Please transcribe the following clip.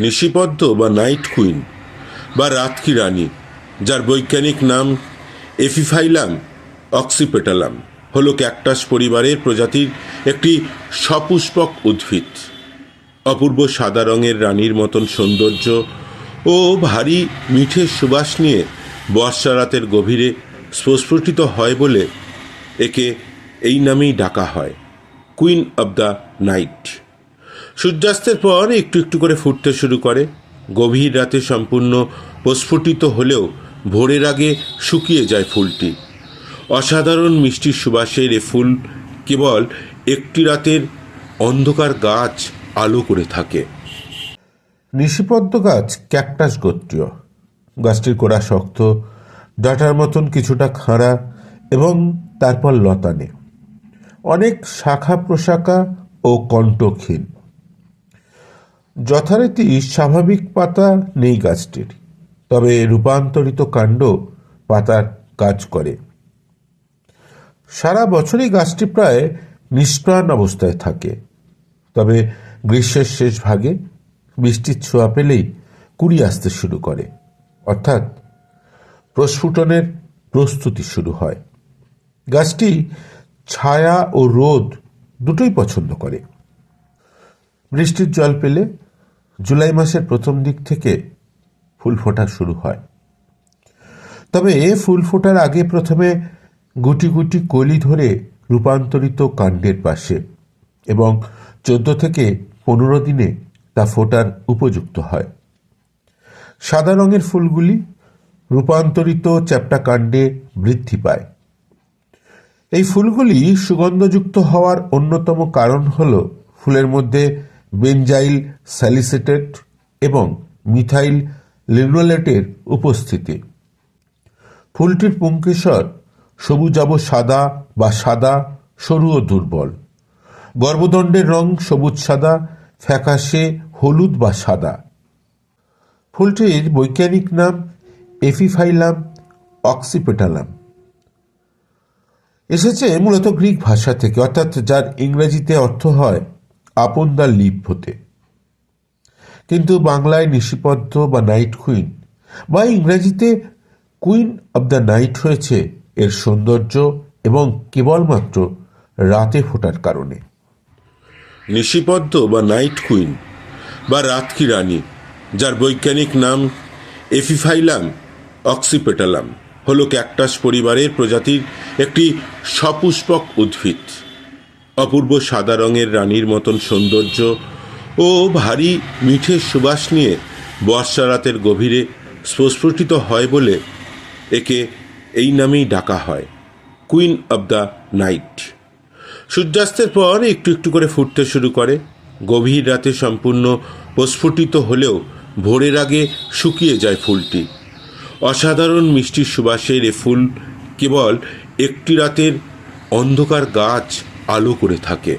নিশিপদ্ম বা night queen বা রাতকি রানী, যার বৈজ্ঞানিক নাম এফিফাইলাম অক্সিপেটালাম, হল ক্যাকটাস পরিবারের প্রজাতির একটি সপুষ্পক উদ্ভিদ। অপূর্ব সাদা রঙের রানীর মতন সৌন্দর্য ও ভারী মিঠে সুবাস নিয়ে বর্ষা রাতের গভীরে স্ফুটিত হয় বলে একে এই নামেই ডাকা হয়, কুইন অব দ্য নাইট। সূর্যাস্তের পর একটু একটু করে ফুটতে শুরু করে। গভীর রাতে সম্পূর্ণ প্রস্ফুটিত হলেও ভোরের আগে শুকিয়ে যায় ফুলটি। অসাধারণ মিষ্টি সুবাসের এ ফুল কেবল একটি রাতের অন্ধকার গাছ আলো করে থাকে। নিশিপদ্ম গাছ ক্যাকটাস গোত্রীয়। গাছটির গোড়া শক্ত, ডাটার মতন কিছুটা খাঁড়া এবং তারপর লতানে। অনেক শাখা প্রশাখা ও কণ্ঠক্ষীণ যথারীতি স্বাভাবিক পাতা নেই গাছটির, তবে রূপান্তরিত কাণ্ড পাতার কাজ করে। সারা বছরই গাছটি প্রায় নিষ্প্রাণ অবস্থায় থাকে, তবে গ্রীষ্মের শেষ ভাগে বৃষ্টির ছোঁয়া পেলেই কুড়ি আসতে শুরু করে, অর্থাৎ প্রস্ফুটনের প্রস্তুতি শুরু হয়। গাছটি ছায়া ও রোদ দুটোই পছন্দ করে। বৃষ্টির জল পেলে জুলাই মাসের প্রথম দিক থেকে ফুল ফোটা শুরু হয়। তবে এ ফুল ফোটার আগে প্রথমে গুটি গুটি কলি ধরে রূপান্তরিত কাণ্ডের পাশে এবং চোদ্দ থেকে পনেরো দিনে তা ফোটার উপযুক্ত হয়। সাদা রঙের ফুলগুলি রূপান্তরিত চ্যাপ্টা কাণ্ডে বৃদ্ধি পায়। এই ফুলগুলি সুগন্ধযুক্ত হওয়ার অন্যতম কারণ হল ফুলের মধ্যে বেনজাইল স্যালিসেটেড এবং মিথাইল লিনোলেটের উপস্থিতি। ফুলটির পুঙ্কেশ্বর সবুজাব সাদা বা সাদা, সরু ও দুর্বল। গর্ভদণ্ডের রং সবুজ সাদা, ফ্যাকাশে হলুদ বা সাদা। ফুলটির বৈজ্ঞানিক নাম এফিফাইলাম, অক্সিপেটালাম। এসেছে মূলত গ্রিক ভাষা থেকে, অর্থাৎ যার ইংরেজিতে অর্থ হয় আপন লিপ হতে। কিন্তু বাংলায় নিশিপদ্ম বা নাইট কুইন বা ইংরেজিতে কুইন অব দ্য নাইট হয়েছে এর সৌন্দর্য এবং কেবলমাত্র রাতে ফোটার কারণে। নিশিপদ্ম বা নাইট কুইন বা রাতকি রানী, যার বৈজ্ঞানিক নাম এফিফাইলাম অক্সিপেটালাম, হল ক্যাকটাস পরিবারের প্রজাতির একটি সপুষ্পক উদ্ভিদ। অপূর্ব সাদা রঙের রানীর মতন সৌন্দর্য ও ভারী মিঠে সুবাস নিয়ে বর্ষা রাতের গভীরে স্ফুটিত হয় বলে একে এই নামেই ডাকা হয় কুইন অব দ্য নাইট সূর্যাস্তের পর একটু একটু করে ফুটতে শুরু করে। গভীর রাতে সম্পূর্ণ প্রস্ফুটিত হলেও ভোরের আগে শুকিয়ে যায় ফুলটি। অসাধারণ মিষ্টি সুবাসের এ ফুল কেবল একটি রাতের অন্ধকার গাছ আলো করে থাকে।